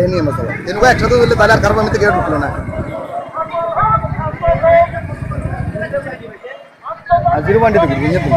এ নিয়ে মশলা এনুকা একসাথে বললে তাহলে আর কারবার থেকে ঢুকলো না। আর জিরো পয়েন্টে দেখি নিয়ে তুমি?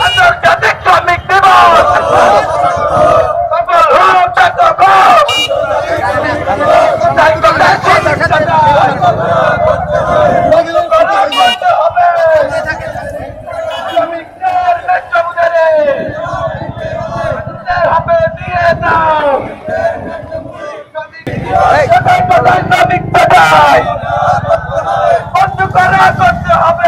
আন্তর্জাতিক শ্রমিক দিবস সফল হোক চট্টগ্রাম শ্রমিকদের ন্যায্য মূল্যে হবে দিয়ে দাও শ্রমিক পেটাই বন্ধ করা করতে হবে শ্রমিকদের ন্যায্য মূল্যে দিতে হবে দিয়ে দাও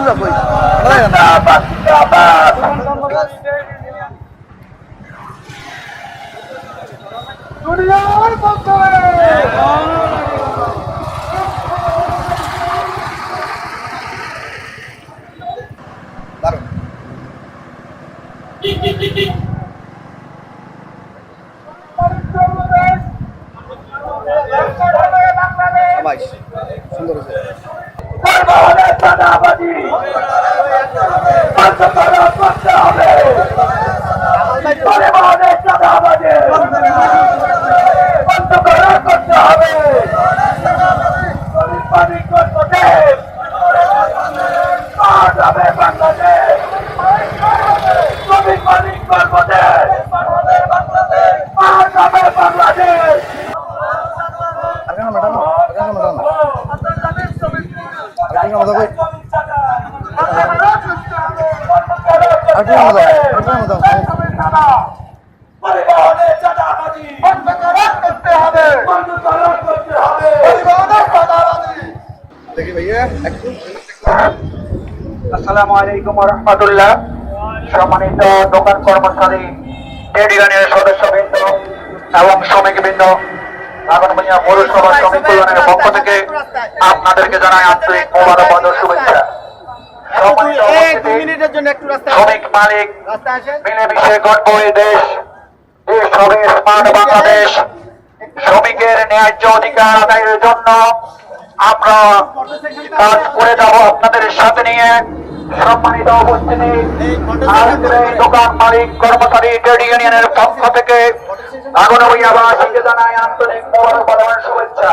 সুন্দর হবে পরিবহনের চাঁদাবাজি বন্ধ করা করতে হবে শ্রমিক মালিক কর্মচারী পাওয়া যাবে বাংলাদেশ শ্রমিক মালিক কর্মচারী পাওয়া যাবে বাংলাদেশ আরেকটা ম্যাডাম আরেকটা ম্যাডাম আরেকটা মজা কই আরেকটা মজা আরেকটা মজা পরিবহনের চাঁদাবাজি বন্ধ করা করতে হবে বন্ধ করা করতে হবে পরিবহনের চাঁদাবাজি দেখি আসসালামু আলাইকুম রহমতুল্লাহ। সম্মানিত দোকান কর্মচারী ট্রেড ইউনিয়নের সদস্যবৃন্দ এবং শ্রমিকবৃন্দ আগনবাড়িয়া পৌরসভা শ্রমিক কল্যাণের পক্ষ থেকে আপনাদেরকে জানাই আন্তরিক মোবারকবাদ ও শুভেচ্ছা। সম্মানিত উপস্থিতি, মিনিটের জন্য একটু রাস্তা শ্রমিক মালিক মিলেমিশে গর্ব এই দেশ দেশ হবে স্মার্ট বাংলাদেশ শ্রমিকের ন্যায্য অধিকার আদায়ের জন্য আমরা কাজ করে যাব আপনাদের সাথে নিয়ে। সম্মানিত উপস্থিতি। দোকান মালিক কর্মচারী ট্রেড ইউনিয়নের পক্ষ থেকে আগনবাসীকে জানাই আন্তরিক মোবারকবাদ শুভেচ্ছা।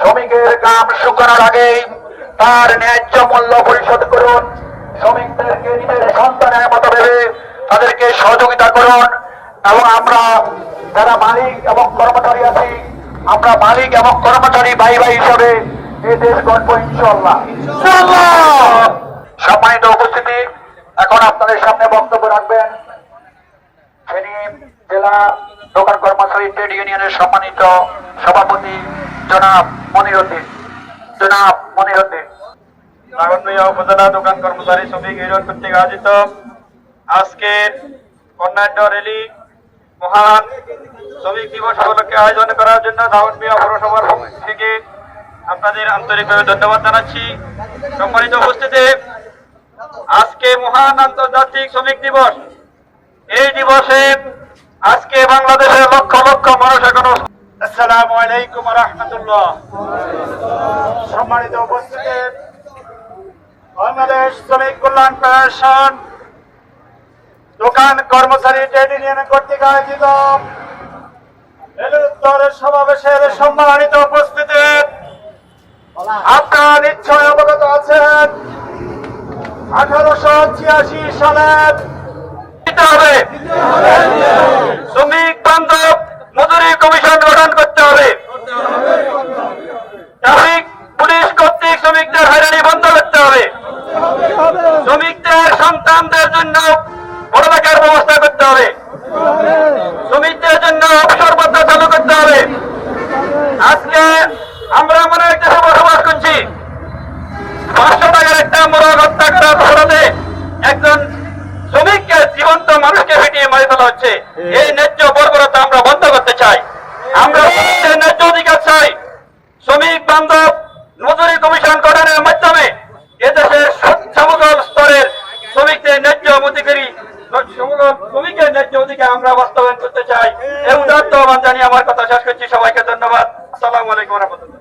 শ্রমিকের কাম শুকানোর আগেই তার ন্যায্য মূল্য পরিশোধ করুন। শ্রমিকদেরকে নিজের সন্তানের মতো ভেবে তাদেরকে সহযোগিতা করুন এবং আমরা যারা মালিক এবং কর্মচারী আছি, আমরা মালিক এবং কর্মচারী ভাই ভাই হিসাবে এই দেশ গড়ব ইনশাল্লাহ সম্মানিত উপস্থিতি, এখন আপনাদের সামনে বক্তব্য রাখবেন জেলা দোকান কর্মচারী ট্রেড ইউনিয়নের সম্মানিত সভাপতি জনাব মনিরুদ্দিন। জনাব মনিরুদ্দিন। নাগরদইয়া উপজেলা দোকান কর্মচারী শ্রমিক ইউনিয়ন কর্তৃক আয়োজিত আজকে অন্যান্য র্যালি মহান শ্রমিক দিবস উপলক্ষে আয়োজন করার জন্য দাউদমিয়া পৌরসভার পক্ষ থেকে আপনাদের আন্তরিকভাবে ধন্যবাদ জানাচ্ছি। সম্মানিত উপস্থিতি আজকে মহান আন্তর্জাতিক শ্রমিক দিবস। এই দিবসে আজকে বাংলাদেশের লক্ষ লক্ষ মানুষ এখনও আলাইকুম রহমতুল্লাহ। সম্মানিত বাংলাদেশ শ্রমিক কল্যাণ ফেডারেশন দোকান কর্মচারী ট্রেড ইউনিয়ন কর্তৃক আয়োজিত সমাবেশের সম্মানিত উপস্থিতি। আপনারা নিশ্চয় অবগত আছেন। আঠারোশো ছিয়াশি সালে দিতে হবে। শ্রমিক বান্ধব মজুরি কমিশন গঠন করতে হবে ট্রাফিক পুলিশ কর্তৃক শ্রমিকদের হয়রানি বন্ধ করতে হবে শ্রমিকদের সন্তানদের জন্য পড়ালেখার ব্যবস্থা করতে হবে শ্রমিকদের জন্য অবসর ভাতা চালু করতে হবে আজকে আমরা মনে একটা সভা সমাজ করছি পাঁচশো টাকার একটা মোরগ হত্যা করার অপরাধে একজন শ্রমিককে জীবন্ত মানুষকে ফেটিয়ে মারি ফেলা হচ্ছে। এই ন্যায্য বর্বরতা আমরা বন্ধ করতে চাই। আমরা ন্যায্য অধিকার চাই। শ্রমিক বান্ধব মজুরি কমিশন গঠনের মাধ্যমে এদেশের সমগ্র স্তরের শ্রমিকদের ন্যায্য অধিকারী শ্রমিকের ন্যায্য অধিকার আমরা বাস্তবায়ন করতে চাই। এই উদার্ত আহ্বান জানিয়ে আমার কথা শেষ করছি। সবাইকে ধন্যবাদ। আসসালামু আলাইকুম রহমতুল্লাহ।